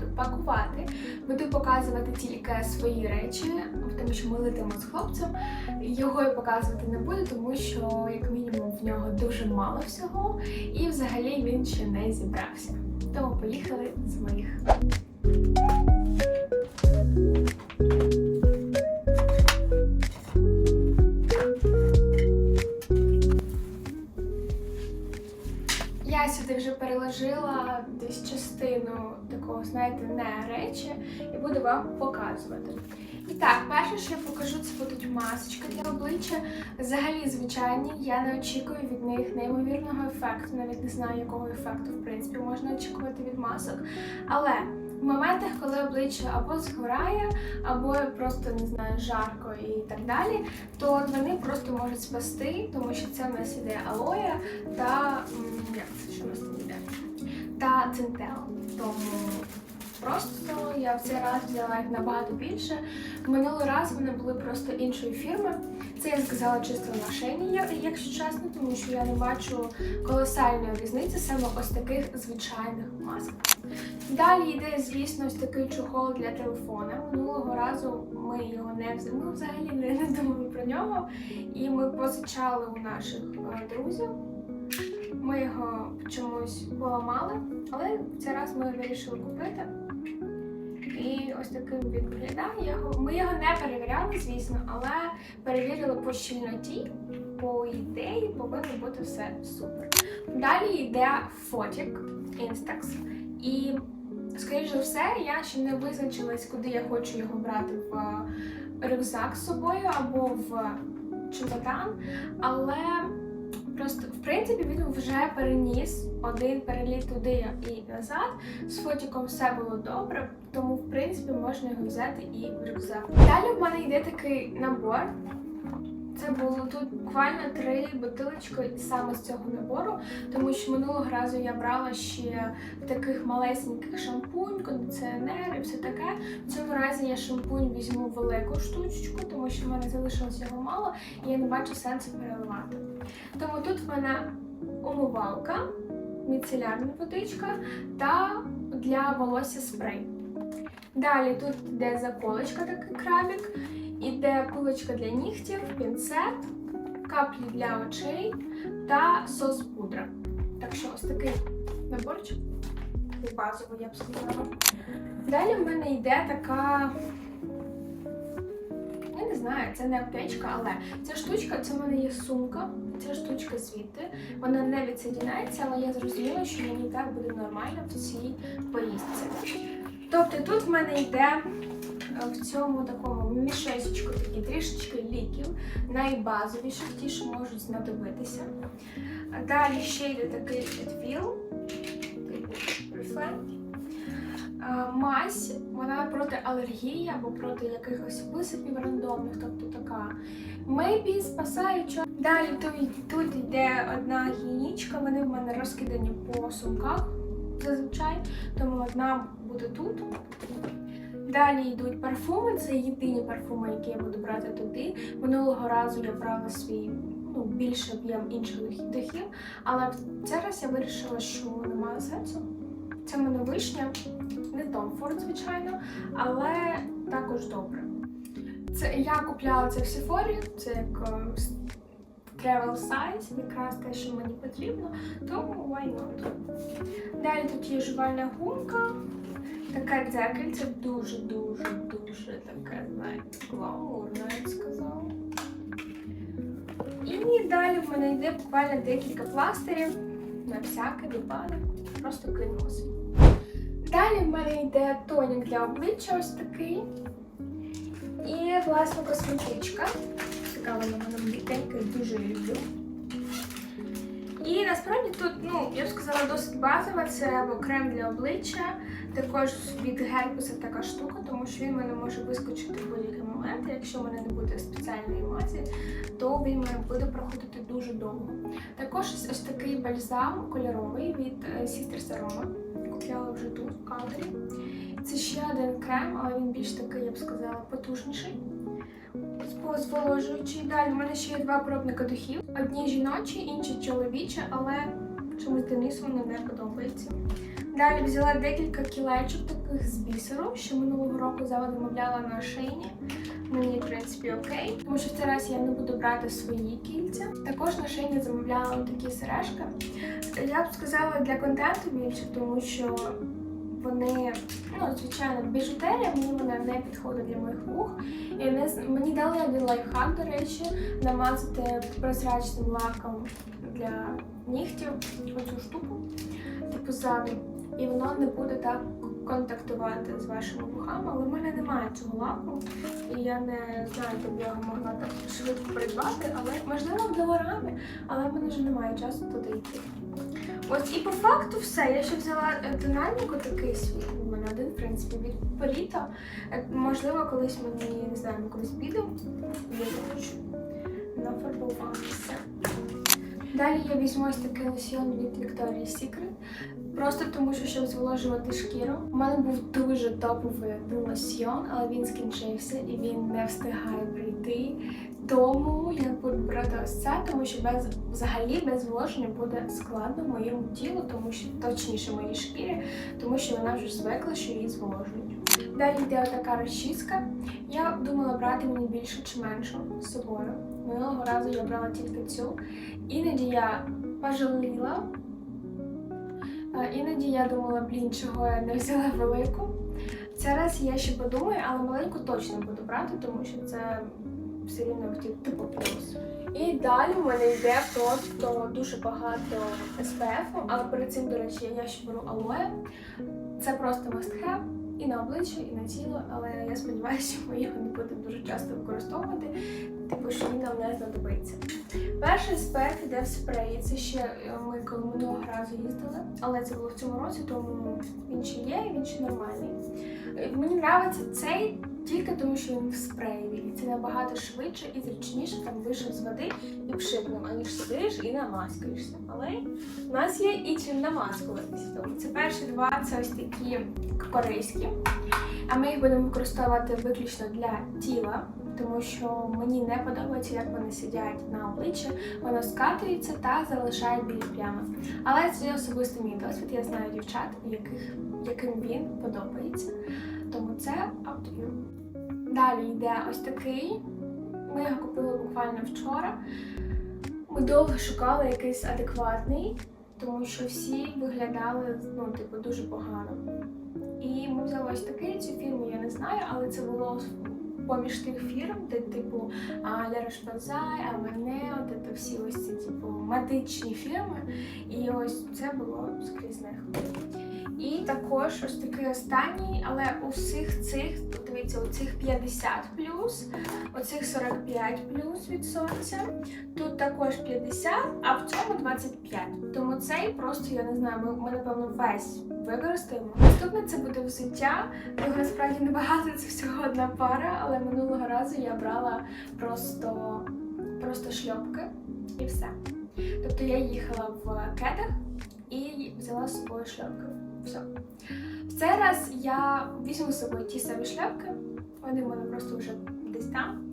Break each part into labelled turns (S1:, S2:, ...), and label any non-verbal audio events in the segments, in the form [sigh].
S1: буду пакувати. Буду показувати тільки свої речі, тому що ми летимо з хлопцем. Його я показувати не буду, тому що, як мінімум, в нього дуже мало всього, і взагалі він ще не зібрався. Тому поїхали з моїх. Такого, знаєте, не речі, і буду вам показувати. І так, перше, що я покажу, це будуть масочки для обличчя. Взагалі звичайні. Я не очікую від них неймовірного ефекту. Навіть не знаю, якого ефекту, в принципі, можна очікувати від масок. Але в моментах, коли обличчя або згорає, або просто не знаю, жарко і так далі, то вони просто можуть спасти, тому що це в нас іде алоя та як це що в нас? Та цинтел. Тому просто я в цей раз взяла їх набагато більше. Минулий раз вони були просто іншої фірми. Це я сказала чисто на шейні, якщо чесно, тому що я не бачу колосальної різниці саме ось таких звичайних масок. Далі йде, звісно, ось такий чохол для телефона. Минулого разу ми його не взяли. Взагалі не, не думали про нього. І ми позичали у наших е, друзів. Ми його чомусь поламали, але цей раз ми вирішили купити. І ось таким він виглядає. Ми його не перевіряли, звісно, але перевірили по щільноті. По ідеї повинно бути все супер. Далі йде фотік Instax. І, скоріш за все, я ще не визначилась, куди я хочу його брати в рюкзак з собою або в чемодан. Але просто, в принципі, він вже переніс один переліт туди і назад. З фотіком все було добре, тому, в принципі, можна його взяти і в рюкзак. Далі в мене йде такий набор. Це було тут буквально три бутилочки саме з цього набору, тому що минулого разу я брала ще таких малесеньких шампунь, кондиціонер і все таке. В цьому разі я шампунь візьму велику штучку, тому що в мене залишилось його мало, і я не бачу сенсу переливати. Тому тут в мене умивалка, міцелярна водичка та для волосся спрей. Далі тут йде заколочка, такий крабік, іде пилочка для нігтів, пінцет, каплі для очей та сос пудра. Так що ось такий наборчик. Базовий, я б сказала. Далі в мене йде така. Я не знаю, це не аптечка, але ця штучка, це в мене є сумка. Ця штучка звідти. Вона не відсоединяється, але я зрозуміла, що мені так буде нормально в цій поїздці. Тобто тут в мене йде е, в цьому такому мішечку такі трішечки ліків, найбазовіших, ті, що можуть знадобитися. Далі ще йде такий підвіл, типу Refend. Е, Мазь, вона проти алергії або проти якихось висипів рандомних, тобто така maybe спасаюча. Далі тут, тут йде одна гігієнічка, вони в мене розкидані по сумках зазвичай, тому одна буде тут. Далі йдуть парфуми, це єдині парфуми, які я буду брати туди. Минулого разу я брала свій ну, більше об'єм інших духів- але в цей раз я вирішила, що немає сенсу. Це в мене вишня, не Tom звичайно, але також добре. Це я купляла це в Сефорі, це як е, travel size, якраз те, що мені потрібно, тому why not. Далі тут є жувальна гумка, таке дзеркальце дуже-дуже дуже таке, знаєте, гламурне, я б сказала. І далі в мене йде буквально декілька пластирів на всякий випадок. Просто кинулося. Далі в мене йде тонік для обличчя ось такий. І, власне, косметичка. Така вона мене м'якенька, я дуже люблю. І насправді тут, ну, я б сказала, досить базова. Це або крем для обличчя, також від герпеса така штука, тому що він в мене може вискочити в будь-який момент. Якщо в мене не буде спеціальної мазі, то він мене буде проходити дуже довго. Також ось, ось такий бальзам кольоровий від е, Sister Aroma. Купляла вже тут в кадрі. Це ще один крем, але він більш такий, я б сказала, потужніший. Зволожуючий. Далі в мене ще є два пробника духів. Одні жіночі, інші чоловічі, але чомусь Денису воно не подобається. Далі взяла декілька кілечок таких з бісеру, що минулого року Зава замовляла на шині. Мені, в принципі, окей, тому що в цей раз я не буду брати свої кільця. Також на шині замовляла такі сережки. Я б сказала для контенту більше, тому що вони, ну, звичайно, біжутерія, мені вона не підходить для моїх вух. І не, мені дали один лайфхак, до речі, намазати прозрачним лаком для нігтів оцю штуку, типу ззаду. І воно не буде так контактувати з вашими вухами, але в мене немає цього лаку. І я не знаю, де б я його могла так швидко придбати, але можливо в доларами, але в мене вже немає часу туди йти. Ось і по факту все. Я ще взяла тональник такий свій. У мене один, в принципі, від Поріто. Е, Можливо, колись мені не знаю, колись підемо. Я хочу нафарбуватися. Далі я візьму ось такий лосьйон від Victoria's Secret. Просто тому, що щоб зволожувати шкіру. У мене був дуже топовий лосьйон, але він скінчився і він не встигає прийти. Тому я буду брати ось це, тому що без взагалі без зволоження буде складно моєму тілу, тому що точніше моїй шкірі, тому що вона вже звикла, що її зволожують. Далі йде така розчіска. Я думала брати мені більшу чи меншу з собою. Минулого разу я брала тільки цю. Іноді я пожаліла. Е, Іноді я думала, блін, чого я не взяла велику. Цей раз я ще подумаю, але маленьку точно буду брати, тому що це все рівно типу плюс. І далі в мене йде просто дуже багато SPF, але перед цим, до речі, я ще беру алоє. Це просто have і на обличчя, і на тіло, але я сподіваюся, що ми його не будемо дуже часто використовувати, типу, що він нам не знадобиться. Перший SPF йде в спреї. Це ще е, ми коли минулого разу їздили, але це було в цьому році, тому він ще є, він ще нормальний. Е, Мені подобається цей тільки тому, що він в спреї. І це набагато швидше і зручніше там вийшов з води і пшикнув, аніж сидиш і намаскаєшся. Але в нас є і чим намаскуватися. Тому це перші два це ось такі корейські. А ми їх будемо використовувати виключно для тіла, тому що мені не подобається, як вони сидять на обличчі, воно скатується та залишає білі плями. Але це особисто мій досвід. Я знаю дівчат, яких, яким він подобається. Тому це to. Далі йде ось такий. Ми його купили буквально вчора. Ми довго шукали якийсь адекватний, тому що всі виглядали ну, типу, дуже погано. І ми взяли ось такий. Цю фірму я не знаю, але це було поміж тих фірм, де типу Ля Рошпазай, Аменео, де всі ось ці типу медичні фірми. І ось це було скрізь них. І також ось такий останній, але у всіх цих, дивіться, у цих 50 плюс, оцих 45 плюс від сонця. Тут також 50, а в цьому 25. Тому цей просто, я не знаю, ми, ми напевно весь використаємо. Наступне це буде взуття. Його насправді небагато, це всього одна пара, але минулого разу я брала просто, просто шльопки і все. Тобто я їхала в кедах і взяла з собою шльопки. Все. В цей раз я візьму з собою ті самі шляпки, вони в мене просто вже десь там.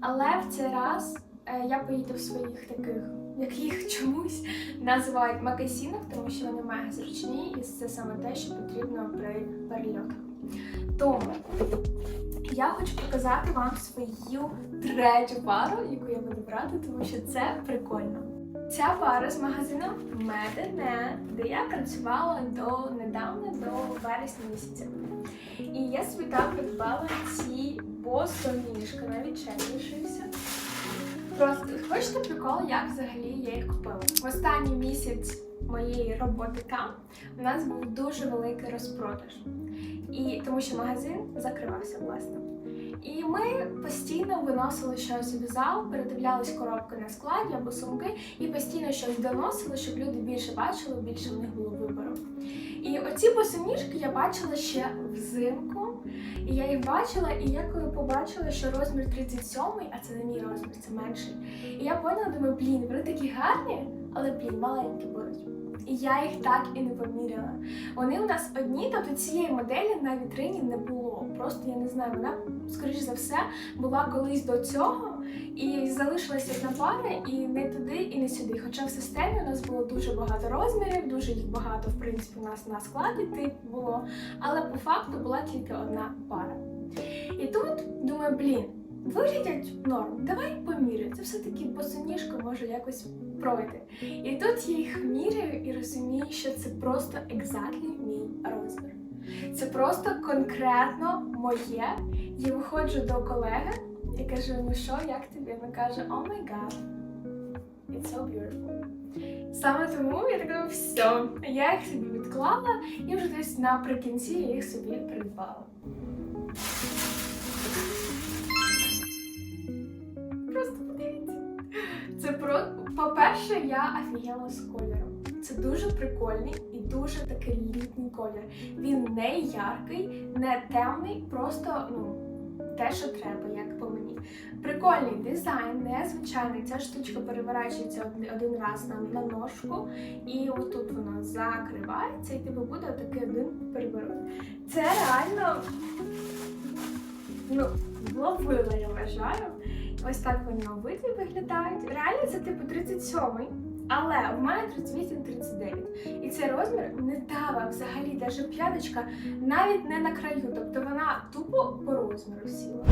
S1: Але в цей раз е, я поїду в своїх таких, як їх чомусь називають макасінах, тому що вони мега зручні, і це саме те, що потрібно при перельотах. Тому я хочу показати вам свою третю пару, яку я буду брати, тому що це прикольно. Ця пара з магазину Медене, де я працювала до недавно, до вересня місяця. І я собі там придбала ці босоніжки, навіть ще. Просто хочете прикол, як взагалі я їх купила? В останній місяць моєї роботи там у нас був дуже великий розпродаж. І тому що магазин закривався, власне. І ми постійно виносили щось в зал, передивлялись коробки на складі або сумки, і постійно щось доносили, щоб люди більше бачили, більше в них було вибору. І оці босоніжки я бачила ще взимку, і я їх бачила, і я коли побачила, що розмір 37, а це не мій розмір, це менший. І я поняла, думаю, блін, вони такі гарні, але блін, маленькі будуть. І я їх так і не поміряла. Вони у нас одні, тобто цієї моделі на вітрині не було. Просто я не знаю, вона, скоріш за все, була колись до цього. І залишилася одна пара, і не туди, і не сюди. Хоча в системі у нас було дуже багато розмірів, дуже їх багато, в принципі, у нас на складі тип було. Але по факту була тільки одна пара. І тут думаю, блін, виглядять норм, давай поміряю. Це все-таки босоніжка може якось пройти. І тут я їх міряю і розумію, що це просто екзактний мій розмір. Це просто конкретно моє. Я виходжу до колеги і кажу, ну що, як тобі? Вона каже, о май гад, it's so beautiful. Саме тому я така, все, я їх собі відклала і вже десь наприкінці я їх собі придбала. Це про по-перше, я офігела з кольором. Це дуже прикольний і дуже такий літній колір. Він не яркий, не темний, просто ну те, що треба, як по мені. Прикольний дизайн, незвичайний. Ця штучка переворачується один, раз на, на ножку, і отут вона закривається, і типу буде такий один переворот. Це реально ну, ловила, я вважаю. Ось так вони обидві виглядають. Реально це типу 37-й, але в мене 38-39. І цей розмір не дава взагалі, навіть п'яточка навіть не на краю. Тобто вона тупо по розміру сіла.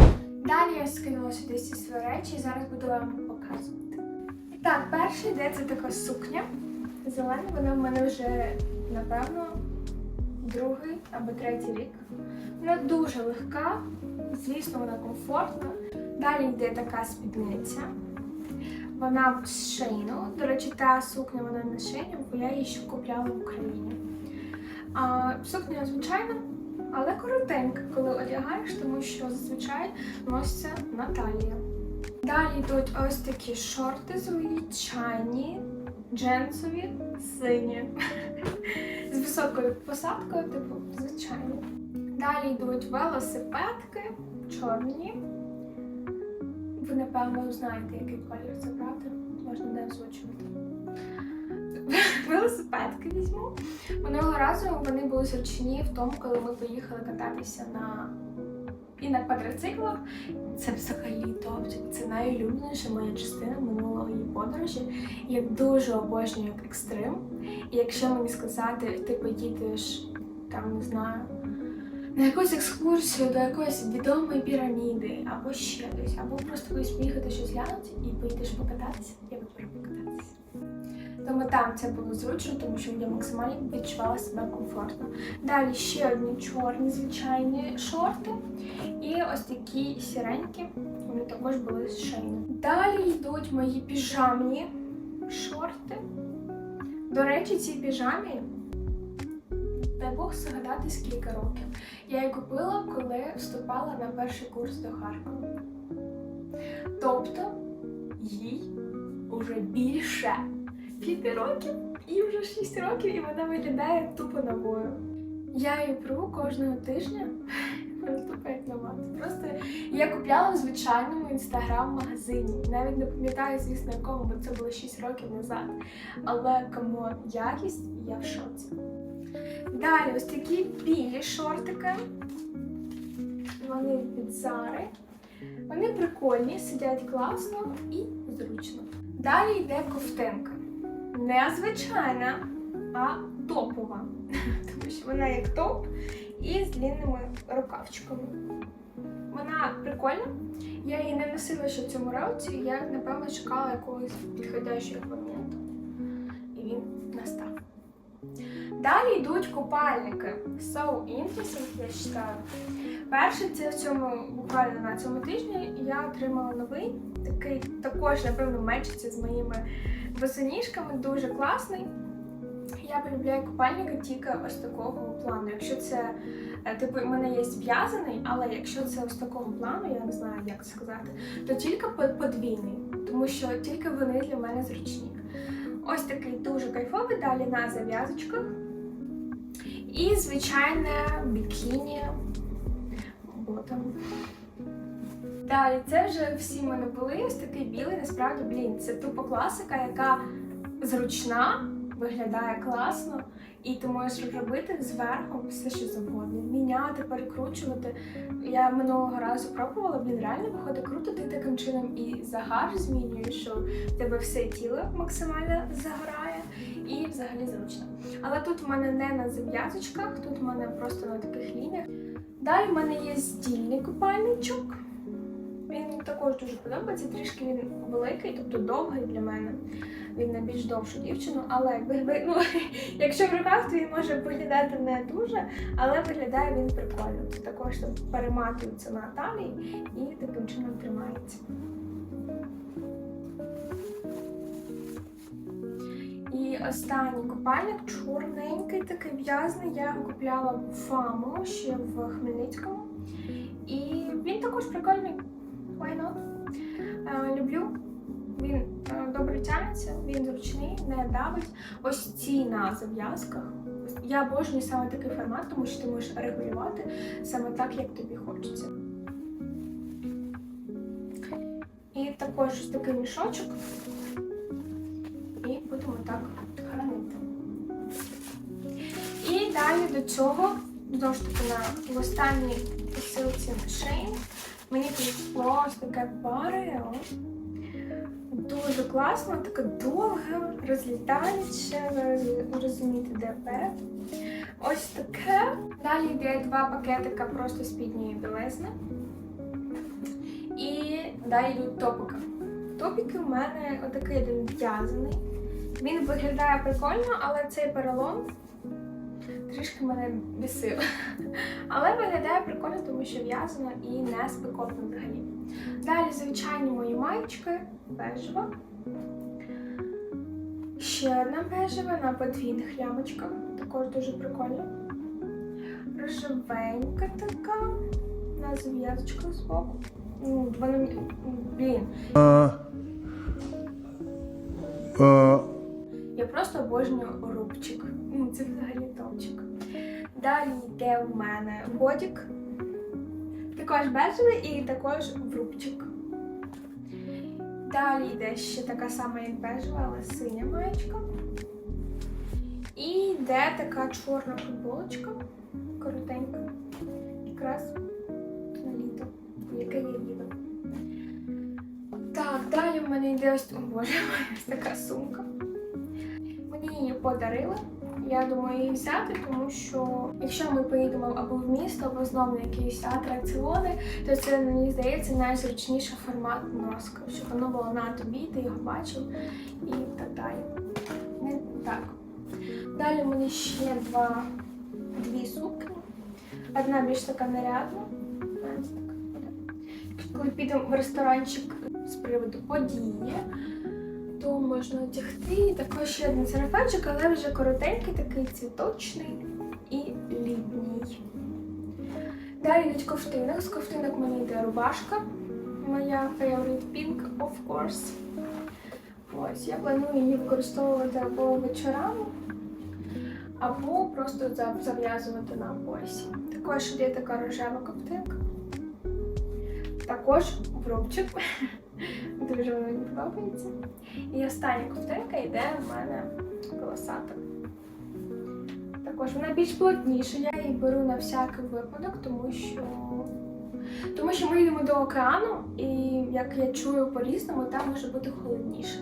S1: Далі я скинула сюди всі свої речі і зараз буду вам показувати. Так, перший йде це така сукня. Зелена, вона в мене вже, напевно, другий або третій рік. Вона дуже легка, звісно, вона комфортна. Далі йде така спідниця. Вона з шейну. До речі, та сукня вона на шейні, бо я її ще купляла в Україні. А, сукня звичайна, але коротенька, коли одягаєш, тому що зазвичай носиться на талії. Далі йдуть ось такі шорти звичайні, джинсові, сині. З високою посадкою, типу, звичайні. Далі йдуть велосипедки, чорні. Напевно, знаєте, який колір це брати. Можна не озвучувати. [laughs] Велосипедки візьму. Минулого разу вони були зручні в тому, коли ми поїхали кататися на і на квадроциклах. Це взагалі топ. Це найулюбленіша моя частина минулої подорожі. Я дуже обожнюю екстрим. І якщо мені сказати, ти поїдеш там, не знаю на якусь екскурсію до якоїсь відомої піраміди, або ще десь, або просто кудись поїхати щось глянути і поїдеш покататися, я виберу покататися. Тому там це було зручно, тому що я максимально відчувала себе комфортно. Далі ще одні чорні звичайні шорти. І ось такі сіренькі, вони також були з шейни. Далі йдуть мої піжамні шорти. До речі, ці піжамі дай Бог згадати скільки років. Я її купила, коли вступала на перший курс до Харкова. Тобто їй вже більше п'яти років і вже 6 років, і вона виглядає тупо новою. Я її пру кожного тижня. Просто я купляла в звичайному інстаграм-магазині. Навіть не пам'ятаю, звісно, якому, бо це було 6 років назад. Але кому якість, я в шоці. Далі ось такі білі шортики. Вони від Зари. Вони прикольні, сидять класно і зручно. Далі йде ковтинка. Не звичайна, а топова. [laughs] Тому що вона як топ і з длинними рукавчиками. Вона прикольна. Я її не носила ще в цьому році, я, напевно, чекала якогось підходящого моменту. І він настав. Далі йдуть купальники. So interesting, я вважаю. Перший це в цьому буквально на цьому тижні я отримала новий, такий також, напевно, мечиться з моїми босоніжками, дуже класний. Я полюбляю купальники тільки ось такого плану. Якщо це, е, типу, у мене є зв'язаний, але якщо це ось такого плану, я не знаю, як це сказати, то тільки подвійний, тому що тільки вони для мене зручні. Ось такий дуже кайфовий, далі на зав'язочках. І звичайне бікіні. Ботом. Далі, це вже всі мене були. Ось такий білий, насправді, блін, це тупо класика, яка зручна, виглядає класно, і ти можеш робити зверху все, що завгодно. Міняти, перекручувати. Я минулого разу пробувала, блін, реально виходить круто, ти таким чином і загар змінюєш, що в тебе все тіло максимально загорає, і взагалі зручно. Але тут в мене не на зав'язочках, тут в мене просто на таких лініях. Далі в мене є стільний купальничок. Він також дуже подобається, трішки він великий, тобто довгий для мене. Він на більш довшу дівчину, але якби, ну, [laughs] якщо в руках, то він може виглядати не дуже, але виглядає він прикольно. Це також там перематується на талії і таким чином тримається. І останній купальник чорненький, такий в'язний. Я купляла в ФАМу ще в Хмельницькому. І він також прикольний. Why not? Е, люблю. Він добре він зручний, не давить. Ось ці на зав'язках. Я обожнюю саме такий формат, тому що ти можеш регулювати саме так, як тобі хочеться. І також ось такий мішочок. І будемо так хранити. І далі до цього, знову ж таки, на останній посилці Shein мені прийшло ось таке парео. Дуже класно, таке довге, розлітаюче, розумієте, перед. Ось таке. Далі йде два пакетика просто спідньої білизни. І далі йдуть топики. Топіки в мене отакий один в'язаний. Він виглядає прикольно, але цей перелом трішки мене бісив. Але виглядає прикольно, тому що в'язано і не спекотно взагалі. Далі звичайні мої маєчки, бежева. Ще одна бежева на подвійних лямочках. Також дуже прикольно. Рожевенька така. На зав'язочках збоку. Ну, вона, блін, Я просто обожнюю рубчик. Ну, це взагалі топчик. Далі йде у мене бодік. Також бежевий і також в рубчик. Далі йде ще така сама, як бежева, але синя маєчка. І йде така чорна футболочка, коротенька. Якраз на літо, яке я їду. Так, далі в мене йде ось, о боже, [laughs] ось така сумка. Мені її подарили. Я думаю її взяти, тому що якщо ми поїдемо або в місто, або знову на якісь атракціони, то це мені здається найзручніший формат носка, щоб воно було на тобі, ти його бачив і так далі. Не так. Далі в мене ще два, дві сукні. Одна більш така нарядна. Коли підемо в ресторанчик з приводу події, то можна одягти. Також ще один сарафанчик, але вже коротенький, такий цвіточний і літній. Далі йдуть ковтинок. З ковтинок мені йде рубашка. Моя favorite pink, of course. Ось, я планую її використовувати або вечорами, або просто зав'язувати на поясі. Також є така рожева ковтинка. Також в рубчик. Дуже мені подобається. І остання ковтинка йде в мене колосата. Також вона більш плотніша. Я її беру на всякий випадок, тому що. Тому що ми йдемо до океану, і як я чую по-різному, там може бути холодніше.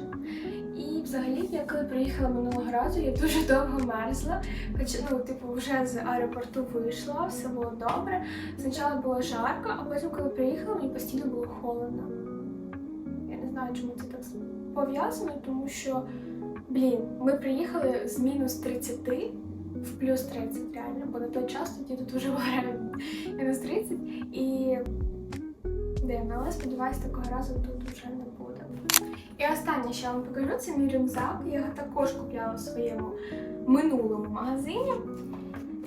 S1: І взагалі, я коли приїхала минулого разу, я дуже довго мерзла. Хоча, ну, типу, вже з аеропорту вийшла, все було добре. Спочатку було жарко, а потім, коли приїхала, мені постійно було холодно. Знаю, чому це так пов'язано, тому що, блін, ми приїхали з мінус 30 в плюс 30 реально, бо на той час тоді тут вже було мінус 30. І дивно, але сподіваюся, такого разу тут вже не буде. І останнє, що я вам покажу, це мій рюкзак. Я його також купляла в своєму минулому магазині.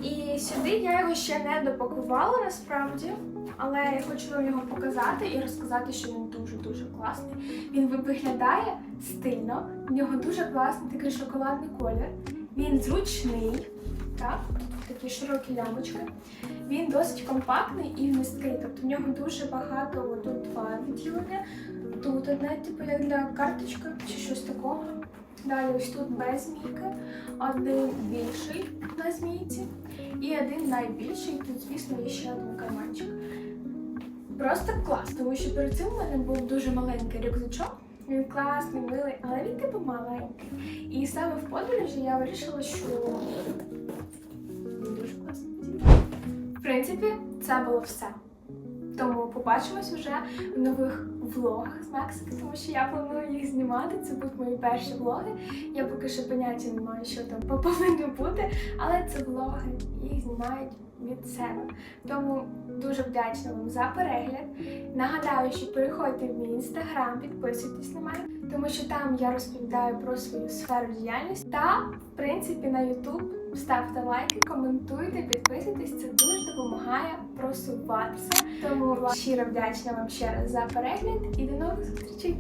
S1: І сюди я його ще не допакувала насправді, але я хочу вам його показати і розказати, що він дуже-дуже класний. Він виглядає стильно, в нього дуже класний такий шоколадний колір. Він зручний, так, такі широкі лямочки. Він досить компактний і вмісткий, тобто в нього дуже багато тут відділення. Тут одне, типу, як для карточки чи щось такого. Далі ось тут без змійки, один більший на змійці і один найбільший. Тут, звісно, є ще один карманчик. Просто клас, тому що перед цим у мене був дуже маленький рюкзачок. Він класний, милий, але він типу маленький. І саме в подорожі я вирішила, що він дуже класний. В принципі, це було все. Побачимось вже в нових влогах з Мексики, тому що я планую їх знімати. Це будуть мої перші влоги. Я поки що поняття не маю, що там повинно бути, але це влоги, їх знімають від себе. Тому дуже вдячна вам за перегляд. Нагадаю, що переходьте в мій інстаграм, підписуйтесь на мене, тому що там я розповідаю про свою сферу діяльності. Та, в принципі, на YouTube ставте лайки, коментуйте, підписуйтесь. Це дуже допомагає просуватися. Тому щиро вдячна вам ще раз за перегляд і до нових зустрічей.